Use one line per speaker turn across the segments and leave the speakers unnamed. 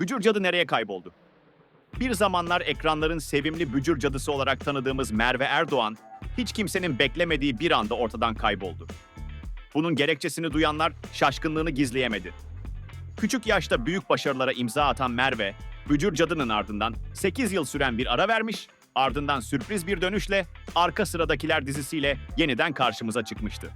Bücür cadı nereye kayboldu? Bir zamanlar ekranların sevimli bücür cadısı olarak tanıdığımız Merve Erdoğan, hiç kimsenin beklemediği bir anda ortadan kayboldu. Bunun gerekçesini duyanlar şaşkınlığını gizleyemedi. Küçük yaşta büyük başarılara imza atan Merve, Bücür Cadı'nın ardından 8 yıl süren bir ara vermiş, ardından sürpriz bir dönüşle Arka Sıradakiler dizisiyle yeniden karşımıza çıkmıştı.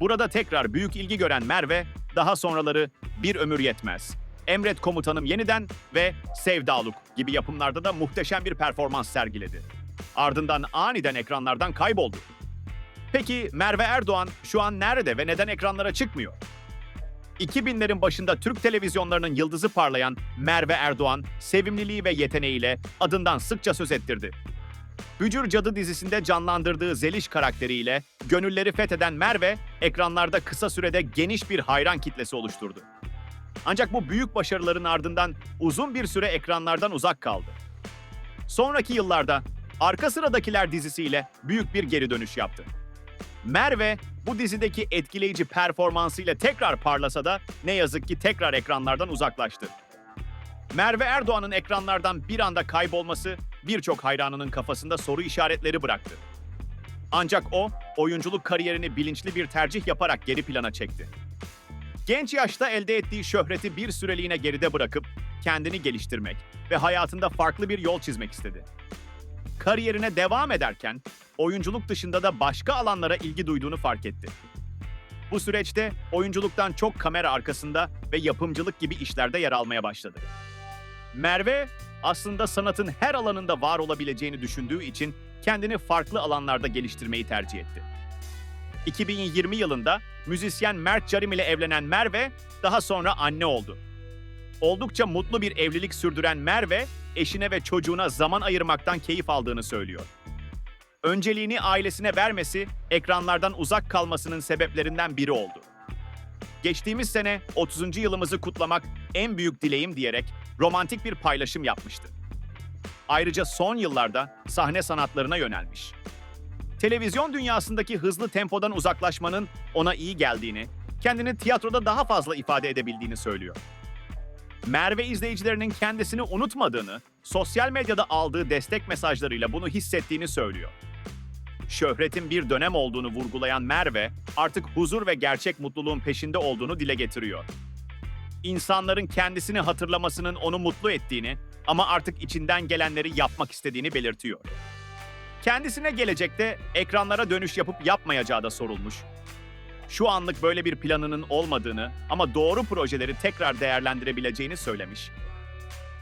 Burada tekrar büyük ilgi gören Merve, daha sonraları Bir Ömür Yetmez, Emret Komutanım Yeniden ve Sevdaluk gibi yapımlarda da muhteşem bir performans sergiledi. Ardından aniden ekranlardan kayboldu. Peki Merve Erdoğan şu an nerede ve neden ekranlara çıkmıyor? 2000'lerin başında Türk televizyonlarının yıldızı parlayan Merve Erdoğan, sevimliliği ve yeteneğiyle adından sıkça söz ettirdi. Bücür Cadı dizisinde canlandırdığı Zeliş karakteriyle gönülleri fetheden Merve, ekranlarda kısa sürede geniş bir hayran kitlesi oluşturdu. Ancak bu büyük başarıların ardından uzun bir süre ekranlardan uzak kaldı. Sonraki yıllarda Arka Sıradakiler dizisiyle büyük bir geri dönüş yaptı. Merve bu dizideki etkileyici performansıyla tekrar parlasa da ne yazık ki tekrar ekranlardan uzaklaştı. Merve Erdoğan'ın ekranlardan bir anda kaybolması birçok hayranının kafasında soru işaretleri bıraktı. Ancak o, oyunculuk kariyerini bilinçli bir tercih yaparak geri plana çekti. Genç yaşta elde ettiği şöhreti bir süreliğine geride bırakıp kendini geliştirmek ve hayatında farklı bir yol çizmek istedi. Kariyerine devam ederken oyunculuk dışında da başka alanlara ilgi duyduğunu fark etti. Bu süreçte oyunculuktan çok kamera arkasında ve yapımcılık gibi işlerde yer almaya başladı. Merve aslında sanatın her alanında var olabileceğini düşündüğü için kendini farklı alanlarda geliştirmeyi tercih etti. 2020 yılında müzisyen Mert Carim ile evlenen Merve daha sonra anne oldu. Oldukça mutlu bir evlilik sürdüren Merve, eşine ve çocuğuna zaman ayırmaktan keyif aldığını söylüyor. Önceliğini ailesine vermesi, ekranlardan uzak kalmasının sebeplerinden biri oldu. Geçtiğimiz sene 30. yılımızı kutlamak en büyük dileğim diyerek romantik bir paylaşım yapmıştı. Ayrıca son yıllarda sahne sanatlarına yönelmiş. Televizyon dünyasındaki hızlı tempodan uzaklaşmanın ona iyi geldiğini, kendini tiyatroda daha fazla ifade edebildiğini söylüyor. Merve izleyicilerinin kendisini unutmadığını, sosyal medyada aldığı destek mesajlarıyla bunu hissettiğini söylüyor. Şöhretin bir dönem olduğunu vurgulayan Merve, artık huzur ve gerçek mutluluğun peşinde olduğunu dile getiriyor. İnsanların kendisini hatırlamasının onu mutlu ettiğini ama artık içinden gelenleri yapmak istediğini belirtiyor. Kendisine gelecekte ekranlara dönüş yapıp yapmayacağı da sorulmuş. Şu anlık böyle bir planının olmadığını ama doğru projeleri tekrar değerlendirebileceğini söylemiş.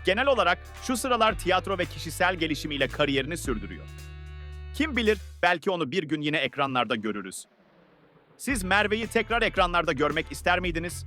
Genel olarak şu sıralar tiyatro ve kişisel gelişimiyle kariyerini sürdürüyor. Kim bilir belki onu bir gün yine ekranlarda görürüz. Siz Merve'yi tekrar ekranlarda görmek ister miydiniz?